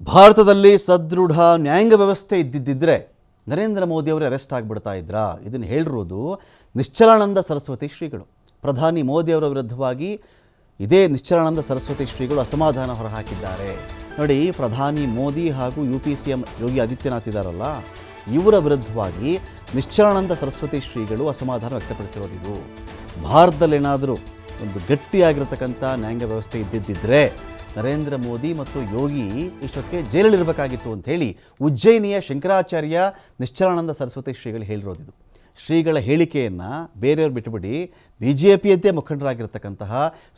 ಭಾರತದಲ್ಲಿ ಸದೃಢ ನ್ಯಾಯಾಂಗ ವ್ಯವಸ್ಥೆ ಇದ್ದಿದ್ದಿದ್ರೆ ನರೇಂದ್ರ ಮೋದಿಯವರು ಅರೆಸ್ಟ್ ಆಗಿಬಿಡ್ತಾ ಇದ್ರಾ? ಇದನ್ನು ಹೇಳಿರೋದು ನಿಶ್ಚಲಾನಂದ ಸರಸ್ವತಿ ಶ್ರೀಗಳು. ಪ್ರಧಾನಿ ಮೋದಿಯವರ ವಿರುದ್ಧವಾಗಿ ಇದೇ ನಿಶ್ಚಲಾನಂದ ಸರಸ್ವತಿ ಶ್ರೀಗಳು ಅಸಮಾಧಾನ ಹೊರಹಾಕಿದ್ದಾರೆ. ನೋಡಿ, ಪ್ರಧಾನಿ ಮೋದಿ ಹಾಗೂ U P C M Yogi Adityanath ಇದ್ದಾರಲ್ಲ ಇವರ ವಿರುದ್ಧವಾಗಿ ನಿಶ್ಚಲಾನಂದ ಸರಸ್ವತಿ ಶ್ರೀಗಳು ಅಸಮಾಧಾನ ವ್ಯಕ್ತಪಡಿಸಿರೋದಿದು ಭಾರತದಲ್ಲೇನಾದರೂ ಒಂದು ಗಟ್ಟಿಯಾಗಿರತಕ್ಕಂಥ ನ್ಯಾಯಾಂಗ ವ್ಯವಸ್ಥೆ ಇದ್ದಿದ್ದಿದ್ರೆ ನರೇಂದ್ರ ಮೋದಿ ಮತ್ತು ಯೋಗಿ ಇಷ್ಟೊತ್ತಿಗೆ ಜೈಲಲ್ಲಿರಬೇಕಾಗಿತ್ತು ಅಂತ ಹೇಳಿ ಉಜ್ಜಯಿನಿಯ ಶಂಕರಾಚಾರ್ಯ ನಿಶ್ಚಲಾನಂದ ಸರಸ್ವತಿ ಶ್ರೀಗಳು ಹೇಳಿರೋದಿದು ಶ್ರೀಗಳ ಹೇಳಿಕೆಯನ್ನು ಬೇರೆಯವ್ರು ಬಿಟ್ಟುಬಿಡಿ ಬಿ ಜೆ ಪಿಯದ್ದೇ ಮುಖಂಡರಾಗಿರ್ತಕ್ಕಂತಹ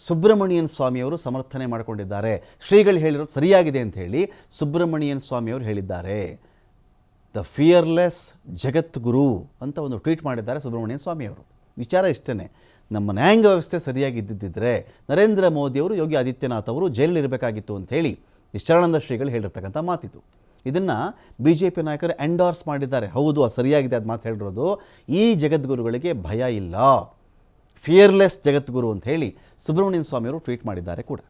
ಸುಬ್ರಹ್ಮಣ್ಯನ್ ಸ್ವಾಮಿಯವರು ಸಮರ್ಥನೆ ಮಾಡಿಕೊಂಡಿದ್ದಾರೆ. ಶ್ರೀಗಳು ಹೇಳಿರೋದು ಸರಿಯಾಗಿದೆ ಅಂತ ಹೇಳಿ ಸುಬ್ರಹ್ಮಣ್ಯನ್ ಸ್ವಾಮಿಯವರು ಹೇಳಿದ್ದಾರೆ. ದ ಫಿಯರ್ಲೆಸ್ ಜಗತ್ಗುರು ಅಂತ ಒಂದು ಟ್ವೀಟ್ ಮಾಡಿದ್ದಾರೆ ಸುಬ್ರಹ್ಮಣ್ಯನ್ ಸ್ವಾಮಿಯವರು. ವಿಚಾರ ಇಷ್ಟೇ ನಮ್ಮ ನ್ಯಾಯಾಂಗ ವ್ಯವಸ್ಥೆ ಸರಿಯಾಗಿ ಇದ್ದಿದ್ದರೆ ನರೇಂದ್ರ ಮೋದಿಯವರು ಯೋಗಿ ಆದಿತ್ಯನಾಥ್ ಅವರು ಜೈಲಲ್ಲಿರಬೇಕಾಗಿತ್ತು ಅಂತ ಹೇಳಿ ನಿಶ್ಚಲಾನಂದ ಶ್ರೀಗಳು ಹೇಳಿರ್ತಕ್ಕಂಥ ಮಾತಿತ್ತು ಇದನ್ನು ಬಿ ಜೆ ಪಿ ನಾಯಕರು ಎಂಡೋರ್ಸ್ ಮಾಡಿದ್ದಾರೆ. ಹೌದು, ಅದು ಸರಿಯಾಗಿದೆ ಅದು ಮಾತು ಹೇಳಿರೋದು. ಈ ಜಗದ್ಗುರುಗಳಿಗೆ ಭಯ ಇಲ್ಲ. ಫಿಯರ್ಲೆಸ್ ಜಗದ್ಗುರು ಅಂತ ಹೇಳಿ ಸುಬ್ರಹ್ಮಣ್ಯನ್ ಸ್ವಾಮಿಯವರು ಟ್ವೀಟ್ ಮಾಡಿದ್ದಾರೆ ಕೂಡ.